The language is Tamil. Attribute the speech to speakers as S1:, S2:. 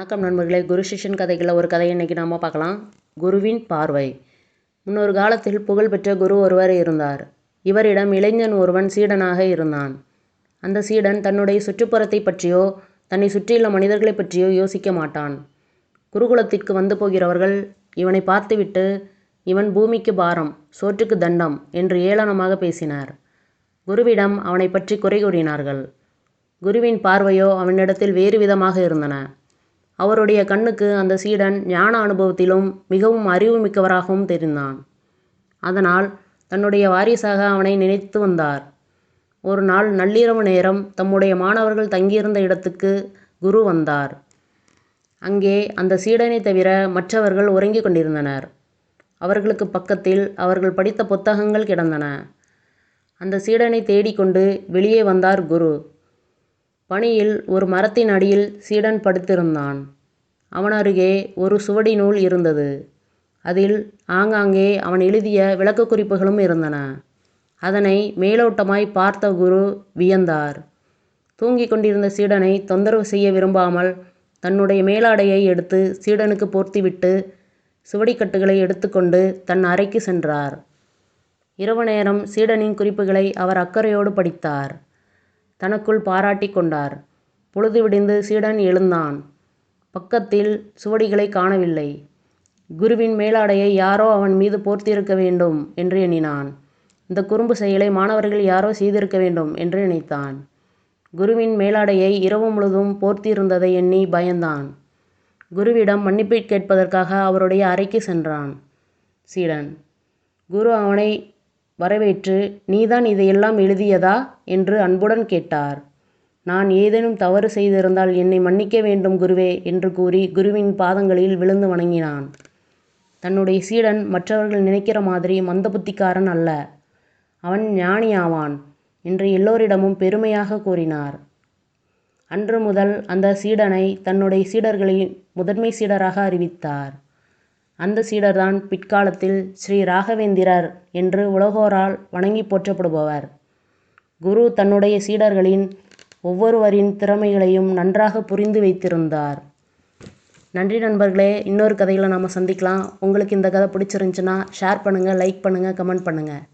S1: வணக்கம் நண்பர்களே. குரு சிஷன் கதைகளில் ஒரு கதையை இன்றைக்கி நாம் பார்க்கலாம். குருவின் பார்வை. முன்னொரு காலத்தில் புகழ்பெற்ற குரு ஒருவர் இருந்தார். இவரிடம் இளைஞன் ஒருவன் சீடனாக இருந்தான். அந்த சீடன் தன்னுடைய சுற்றுப்புறத்தை பற்றியோ தன்னை சுற்றியுள்ள மனிதர்களை பற்றியோ யோசிக்க மாட்டான். குருகுலத்திற்கு வந்து போகிறவர்கள் இவனை பார்த்துவிட்டு இவன் பூமிக்கு பாரம் சோற்றுக்கு தண்டம் என்று ஏளனமாக பேசினார். குருவிடம் அவனை பற்றி குறை கூறினார்கள். குருவின் பார்வையோ அவனிடத்தில் வேறு விதமாக இருந்தன. அவருடைய கண்ணுக்கு அந்த சீடன் ஞான அனுபவத்திலும் மிகவும் அறிவுமிக்கவராகவும் தெரிந்தான். அதனால் தன்னுடைய வாரிசாக அவனை நினைத்து வந்தார். ஒரு நாள் நள்ளிரவு நேரம் தம்முடைய மாணவர்கள் தங்கியிருந்த இடத்துக்கு குரு வந்தார். அங்கே அந்த சீடனை தவிர மற்றவர்கள் உறங்கிக் கொண்டிருந்தனர். அவர்களுக்கு பக்கத்தில் அவர்கள் படித்த புத்தகங்கள் கிடந்தன. அந்த சீடனை தேடிக்கொண்டு வெளியே வந்தார் குரு. பனியில் ஒரு மரத்தின் அடியில் சீடன் படுத்திருந்தான். அவன் அருகே ஒரு சுவடி நூல் இருந்தது. அதில் ஆங்காங்கே அவன் எழுதிய விளக்கக் குறிப்புகளும் இருந்தன. அதனை மேலோட்டமாய் பார்த்த குரு வியந்தார். தூங்கிக் கொண்டிருந்த சீடனை தொந்தரவு செய்ய விரும்பாமல் தன்னுடைய மேலாடையை எடுத்து சீடனுக்கு போர்த்திவிட்டு சுவடிக்கட்டுகளை எடுத்துக்கொண்டு தன் அறைக்கு சென்றார். இரவு நேரம் சீடனின் குறிப்புகளை அவர் அக்கறையோடு படித்தார். தனக்குள் பாராட்டி கொண்டார். பொழுது விடிந்து சீடன் எழுந்தான். பக்கத்தில் சுவடிகளை காணவில்லை. குருவின் மேலாடையை யாரோ அவன் மீது போர்த்தியிருக்க வேண்டும் என்று எண்ணினான். இந்த குறும்பு செயலை மாணவர்கள் யாரோ செய்திருக்க வேண்டும் என்று நினைத்தான். குருவின் மேலாடையை இரவு முழுதும் போர்த்தியிருந்ததை எண்ணி பயந்தான். குருவிடம் மன்னிப்புக் கேட்பதற்காக அவருடைய அறைக்கு சென்றான். சீடன் குரு அவனை வரவேற்று நீதான் இதையெல்லாம் எழுதியதா? என்று அன்புடன் கேட்டார். நான் ஏதேனும் தவறு செய்திருந்தால் என்னை மன்னிக்க வேண்டும் குருவே என்று கூறி குருவின் பாதங்களில் விழுந்து வணங்கினான். தன்னுடைய சீடன் மற்றவர்கள் நினைக்கிற மாதிரி மந்த புத்திக்காரன் அல்ல. அவன் ஞானி ஆவான் என்று எல்லோரிடமும் பெருமையாக கூறினார். அன்று முதல் அந்த சீடனை தன்னுடைய சீடர்களின் முதன்மை சீடராக அறிவித்தார். அந்த சீடர்தான் பிற்காலத்தில் ஸ்ரீ ராகவேந்திரர் என்று உலகோரால் வணங்கி போற்றப்படுபவர். குரு தன்னுடைய சீடர்களின் ஒவ்வொருவரின் திறமைகளையும் நன்றாக புரிந்து வைத்திருந்தார். நன்றி நண்பர்களே இன்னொரு கதையில் நாம் சந்திக்கலாம். உங்களுக்கு இந்த கதை பிடிச்சிருந்துச்சுன்னா ஷேர் பண்ணுங்கள் லைக் பண்ணுங்கள் கமெண்ட் பண்ணுங்கள்